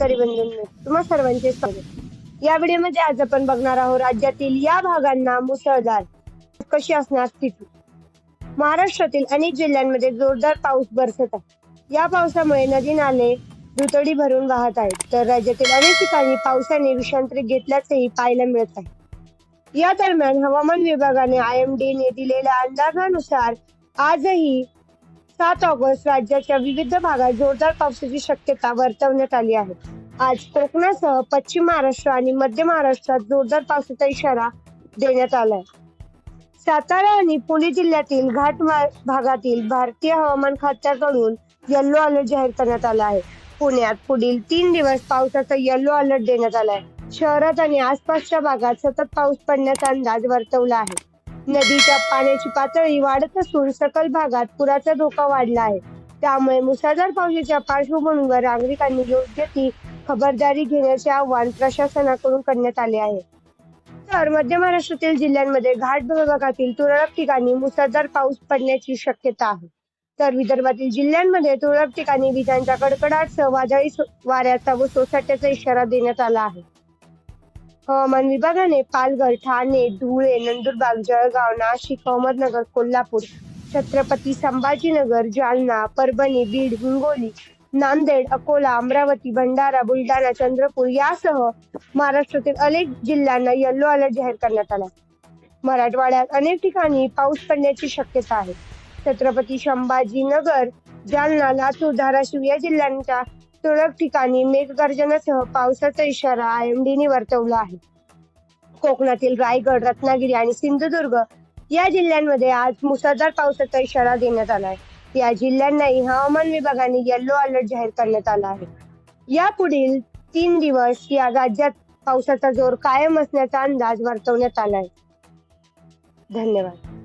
तुम्हा सर्वांचे स्वागत. या व्हिडिओमध्ये आज आपण बघणार आहोत राज्यातील या भागांना मुसळधार कशी असणार स्थिती महाराष्ट्रातील अनेक जिल्ह्यांमध्ये जोरदार पाऊस बरसत आहे. या पावसामुळे नदी नाले दुतडी भरून वाहत आहेत. तर राज्यातील अनेक ठिकाणी पावसाने विषांतरी घेतल्याचेही पाहायला मिळत आहे. या दरम्यान हवामान विभागाने आय एम डी ने दिलेल्या अंदाजानुसार आजही सात ऑगस्ट राज्याच्या विविध भागात जोरदार पावसाची शक्यता वर्तवण्यात आली आहे. आज कोकणासह पश्चिम महाराष्ट्र आणि मध्य महाराष्ट्रात जोरदार पावसाचा इशारा देण्यात आलाय. सातारा आणि पुणे जिल्ह्यातील घाट भागातील भारतीय हवामान खात्याकडून येल्लो अलर्ट जाहीर करण्यात आला आहे. पुण्यात पुढील तीन दिवस पावसाचा येल्लो अलर्ट देण्यात आला आहे. शहरात आणि आसपासच्या भागात सतत पाऊस पडण्याचा अंदाज वर्तवला आहे. नदीच्या पाण्याची पातळी वाढत असून सकल भागात पुराचा धोका वाढला आहे. त्यामुळे मुसळधार पावसाच्या पार्श्वभूमीवर नागरिकांनी योग्य ती खबरदारी घेण्याचे आवाहन प्रशासनाकडून करण्यात आले आहे. तर मध्य महाराष्ट्रातील जिल्ह्यांमध्ये घाट भागातील तुरळक ठिकाणी मुसळधार पाऊस पडण्याची शक्यता आहे. तर विदर्भातील जिल्ह्यांमध्ये तुरळक ठिकाणी विजांच्या कडकडाटसह वादळी वाऱ्याचा व सोसाट्याचा इशारा देण्यात आला आहे. हवामान विभागाने पालघर ठाणे धुळे नंदुरबार जळगाव नाशिक अहमदनगर कोल्हापूर छत्रपती संभाजीनगर जालना परभणी बीड हिंगोली नांदेड अकोला अमरावती भंडारा बुलढाणा चंद्रपूर यासह महाराष्ट्रातील अनेक जिल्ह्यांना येल्लो अलर्ट जाहीर करण्यात आला. मराठवाड्यात अनेक ठिकाणी पाऊस पडण्याची शक्यता आहे. छत्रपती संभाजीनगर जालना लातूर धाराशिव या जिल्ह्यांच्या तुरळक ठिकाणी मेघगर्जनासह पावसाचा इशारा आयएमडीने वर्तवला आहे. कोकणातील रायगड रत्नागिरी आणि सिंधुदुर्ग या जिल्ह्यांमध्ये आज मुसळधार पावसाचा इशारा देण्यात आला आहे. या जिल्ह्यांनाही हवामान विभागाने येल्लो अलर्ट जाहीर करण्यात आला आहे. या पुढील तीन दिवस या राज्यात पावसाचा जोर कायम असण्याचा अंदाज वर्तवण्यात आला आहे. धन्यवाद.